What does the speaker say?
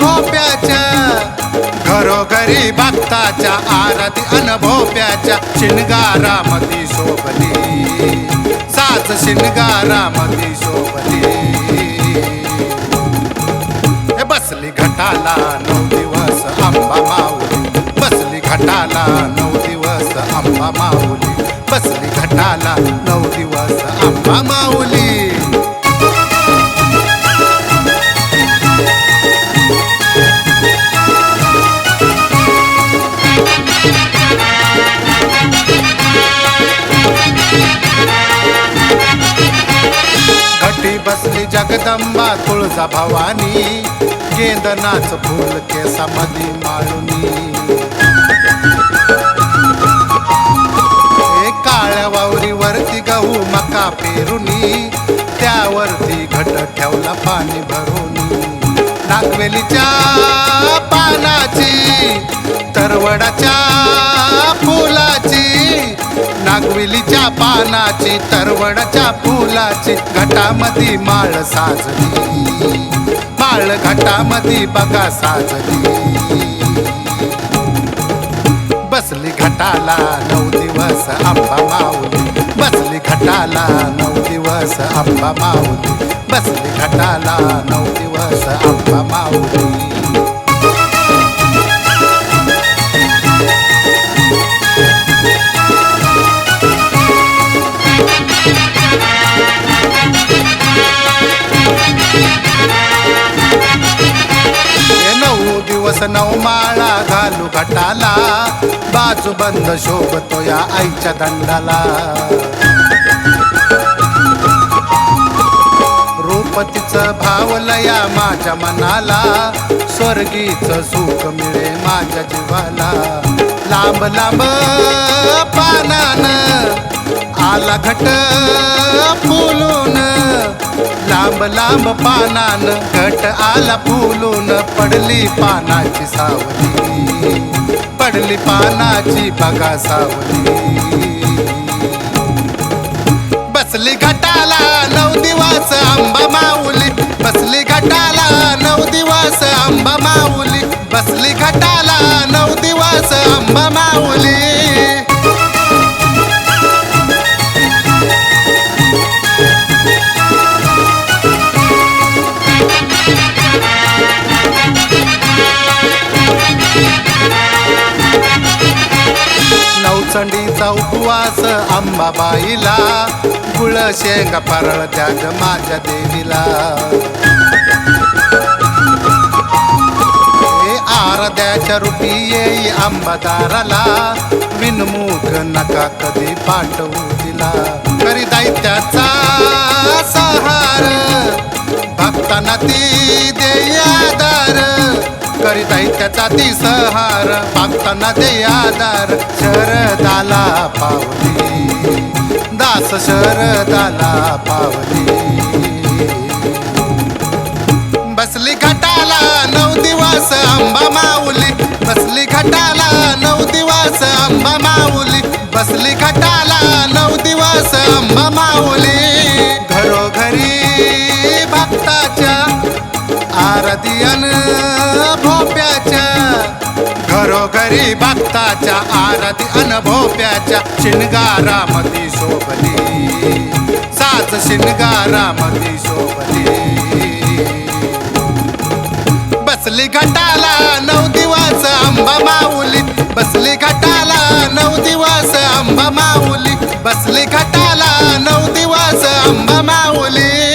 भोप्याच्या घरोघरी भक्ताच्या आरती अन भोप्याच्या शिनगारामधी शोभली सात शिनगारामधी शोभली हे बसली घटाला नऊ दिवस आंबा माऊली. बसली घटाला नऊ दिवस आंबा माऊली. बसली घटाला नऊ दिवस आंबा माऊली. जगदंबा तुळजा भवानी गेंदनाच फूल केसामधी माळुनी. हे काळ्या वावरीवरती गहू मका पेरुनी त्यावरती घट ठेवला पाणी भरून. नागवेलीच्या पानाची तरवडाच्या फुलाची नागविलीच्या पानाची तरवडच्या फुलाची घटामधी माळ साजली. माळ घटामधी बघा साजली. बसली घटाला नऊ दिवस आंबा माऊली. बसली घटाला नऊ दिवस आंबा माऊली. बसली घटाला नऊ दिवस आंबा माऊली. दिवस नऊ माळा घालू घटाला. बाजू बंद शोभतो या आईच्या दंडाला. रूपतीच भावलया माझ्या मनाला. स्वर्गीचं सुख मिळे माझ्या जीवाला. लांब लांब पानानं आला घट फुलून. लांब लांब पानान घट आला फुलून. पडली पानाची सावली. पडली पानाची बघा सावली. बसली घटाला नऊ दिवस आंबा माऊली. बसली घटाला नऊ दिवस आंबा माऊली. बसली घटाला नऊ दिवस आंबा माऊली. नवचंडीचा उपवास आंबाबाईला गुळ शेंगा परळ त्याग माझ्या देवीला. हे आरद्याच्या रूपी येई आंबादाराला. विनमुख नका कधी पाठवू दिला करी दैत्याचा सहार. भक्तांना ती देयादार. करीत आहेत त्याचा ती सहार भक्तांना ते आधार. शरदाला पावली दास शरदाला पावली बसली घटाला नऊ दिवस आंबा माऊली. बसली घटाला नऊ दिवस आंबा माऊली. बसली घटाला नऊ दिवस आंबा माऊली. घरोघरी भक्ताच्या आरती घरोघरी भक्ताच्या आरती अन भोप्याच्या शिनगारामधी शोभली. साज शिनगारामधी शोभली. बसली घटाला नऊ दिवस आंबा माऊली. बसली घटाला नऊ दिवस आंबा माऊली. बसली घटाला नऊ दिवस आंबा माऊली.